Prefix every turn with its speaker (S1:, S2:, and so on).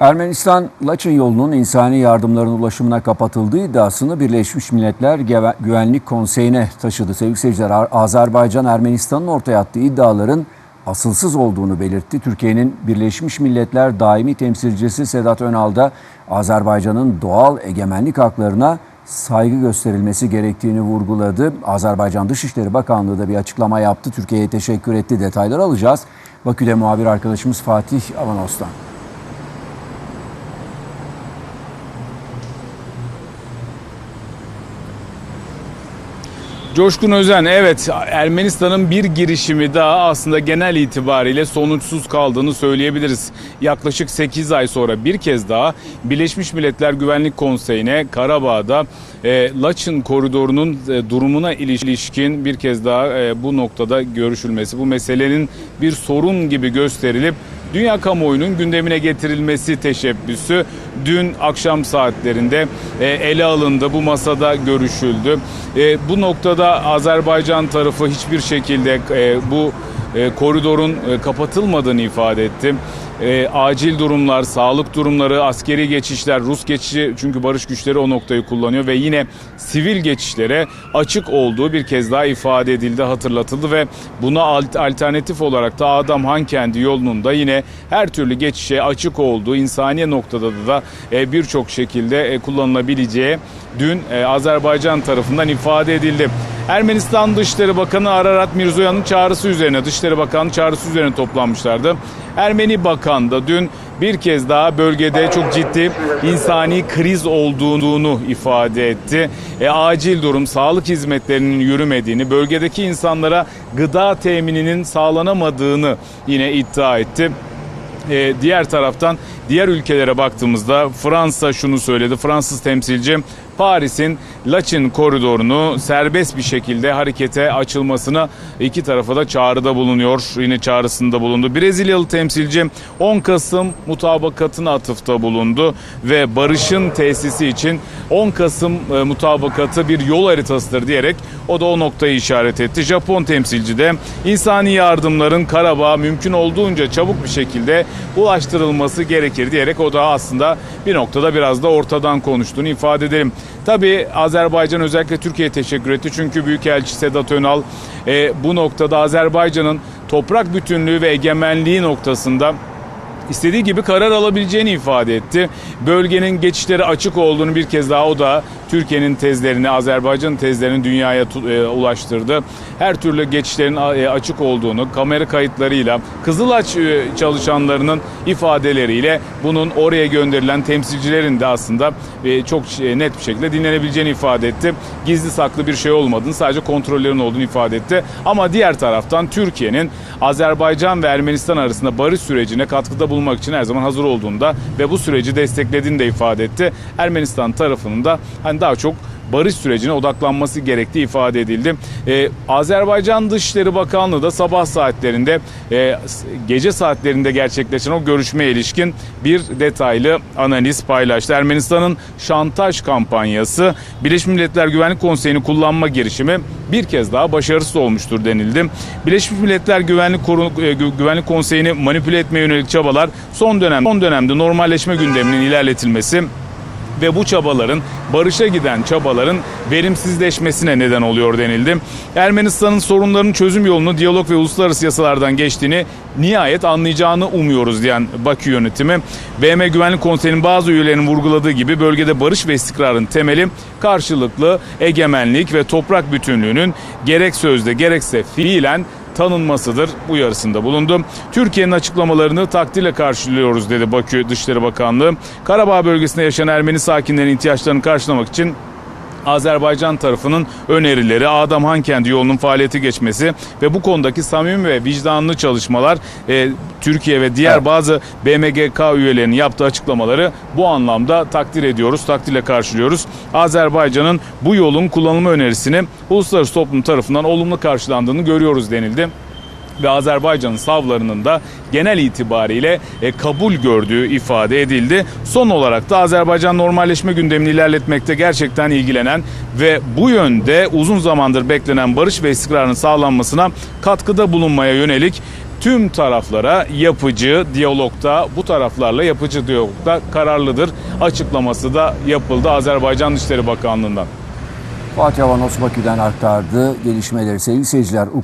S1: Ermenistan, Laçın yolunun insani yardımların ulaşımına kapatıldığı iddiasını Birleşmiş Milletler Güvenlik Konseyi'ne taşıdı. Sevgili seyirciler, Azerbaycan, Ermenistan'ın ortaya attığı iddiaların asılsız olduğunu belirtti. Türkiye'nin Birleşmiş Milletler Daimi Temsilcisi Sedat Önal da Azerbaycan'ın doğal egemenlik haklarına saygı gösterilmesi gerektiğini vurguladı. Azerbaycan Dışişleri Bakanlığı da bir açıklama yaptı. Türkiye'ye teşekkür etti. Detayları alacağız. Bakü'de muhabir arkadaşımız Fatih Avanos'tan.
S2: Coşkun Özen evet Ermenistan'ın bir girişimi daha aslında genel itibariyle sonuçsuz kaldığını söyleyebiliriz. Yaklaşık 8 ay sonra bir kez daha Birleşmiş Milletler Güvenlik Konseyi'ne Karabağ'da e, Laçın koridorunun e, durumuna ilişkin bir kez daha e, bu noktada görüşülmesi, bu meselenin bir sorun gibi gösterilip dünya kamuoyunun gündemine getirilmesi teşebbüsü dün akşam saatlerinde e, ele alındı. Bu masada görüşüldü. E, bu noktada Azerbaycan tarafı hiçbir şekilde e, bu e, koridorun e, kapatılmadığını ifade etti. E, acil durumlar, sağlık durumları, askeri geçişler, Rus geçişi çünkü barış güçleri o noktayı kullanıyor ve yine sivil geçişlere açık olduğu bir kez daha ifade edildi, hatırlatıldı ve buna alt- alternatif olarak da Adam Hankendi yolunun da yine her türlü geçişe açık olduğu, insani noktada da e, birçok şekilde e, kullanılabileceği dün e, Azerbaycan tarafından ifade edildi. Ermenistan Dışişleri Bakanı Ararat Mirzoyan'ın çağrısı üzerine, Dışişleri Bakanı çağrısı üzerine toplanmışlardı. Ermeni Bakan da dün bir kez daha bölgede çok ciddi insani kriz olduğunu ifade etti. E, acil durum, sağlık hizmetlerinin yürümediğini, bölgedeki insanlara gıda temininin sağlanamadığını yine iddia etti. Ee, diğer taraftan diğer ülkelere baktığımızda Fransa şunu söyledi. Fransız temsilci Paris'in Laçin koridorunu serbest bir şekilde harekete açılmasına iki tarafa da çağrıda bulunuyor. Yine çağrısında bulundu. Brezilyalı temsilci 10 Kasım mutabakatına atıfta bulundu ve barışın tesisi için 10 Kasım e, mutabakatı bir yol haritasıdır diyerek o da o noktayı işaret etti. Japon temsilci de insani yardımların Karabağ mümkün olduğunca çabuk bir şekilde ulaştırılması gerekir diyerek o da aslında bir noktada biraz da ortadan konuştuğunu ifade edelim. Tabii Azerbaycan özellikle Türkiye'ye teşekkür etti. Çünkü Büyükelçi Sedat Önal e, bu noktada Azerbaycan'ın toprak bütünlüğü ve egemenliği noktasında istediği gibi karar alabileceğini ifade etti. Bölgenin geçişleri açık olduğunu bir kez daha o da Türkiye'nin tezlerini, Azerbaycan'ın tezlerini dünyaya e, ulaştırdı. Her türlü geçişlerin e, açık olduğunu kamera kayıtlarıyla, Kızılaç e, çalışanlarının ifadeleriyle bunun oraya gönderilen temsilcilerin de aslında çok net bir şekilde dinlenebileceğini ifade etti. Gizli saklı bir şey olmadığını, sadece kontrollerin olduğunu ifade etti. Ama diğer taraftan Türkiye'nin Azerbaycan ve Ermenistan arasında barış sürecine katkıda bulunmak için her zaman hazır olduğunda ve bu süreci desteklediğini de ifade etti. Ermenistan tarafının da hani daha çok barış sürecine odaklanması gerektiği ifade edildi. Ee, Azerbaycan Dışişleri Bakanlığı da sabah saatlerinde e, gece saatlerinde gerçekleşen o görüşmeye ilişkin bir detaylı analiz paylaştı. Ermenistan'ın şantaj kampanyası Birleşmiş Milletler Güvenlik Konseyi'ni kullanma girişimi bir kez daha başarısız olmuştur denildi. Birleşmiş Milletler Güvenlik Koru- e, Gü- Güvenlik Konseyi'ni manipüle etmeye yönelik çabalar son dönem son dönemde normalleşme gündeminin ilerletilmesi ve bu çabaların barışa giden çabaların verimsizleşmesine neden oluyor denildi. Ermenistan'ın sorunların çözüm yolunu diyalog ve uluslararası yasalardan geçtiğini nihayet anlayacağını umuyoruz diyen Bakü yönetimi. BM Güvenlik Konseyi'nin bazı üyelerinin vurguladığı gibi bölgede barış ve istikrarın temeli karşılıklı egemenlik ve toprak bütünlüğünün gerek sözde gerekse fiilen tanınmasıdır uyarısında bulundu. Türkiye'nin açıklamalarını takdirle karşılıyoruz dedi Bakü Dışişleri Bakanlığı. Karabağ bölgesinde yaşayan Ermeni sakinlerin ihtiyaçlarını karşılamak için Azerbaycan tarafının önerileri, Adam Hankendi yolunun faaliyete geçmesi ve bu konudaki samimi ve vicdanlı çalışmalar e, Türkiye ve diğer
S1: Evet.
S2: bazı BMGK üyelerinin yaptığı açıklamaları bu anlamda takdir ediyoruz, takdirle karşılıyoruz. Azerbaycan'ın bu yolun kullanılma önerisini uluslararası toplum tarafından olumlu karşılandığını görüyoruz denildi ve Azerbaycan'ın savlarının da genel itibariyle e, kabul gördüğü ifade edildi. Son olarak da Azerbaycan normalleşme gündemini ilerletmekte gerçekten ilgilenen ve bu yönde uzun zamandır beklenen barış ve istikrarın sağlanmasına katkıda bulunmaya yönelik tüm taraflara yapıcı diyalogda bu taraflarla yapıcı diyalogda kararlıdır açıklaması da yapıldı Azerbaycan Dışişleri Bakanlığı'ndan.
S1: Fatih Avanos Bakü'den aktardı gelişmeleri sevgili seyirciler. Ukrayna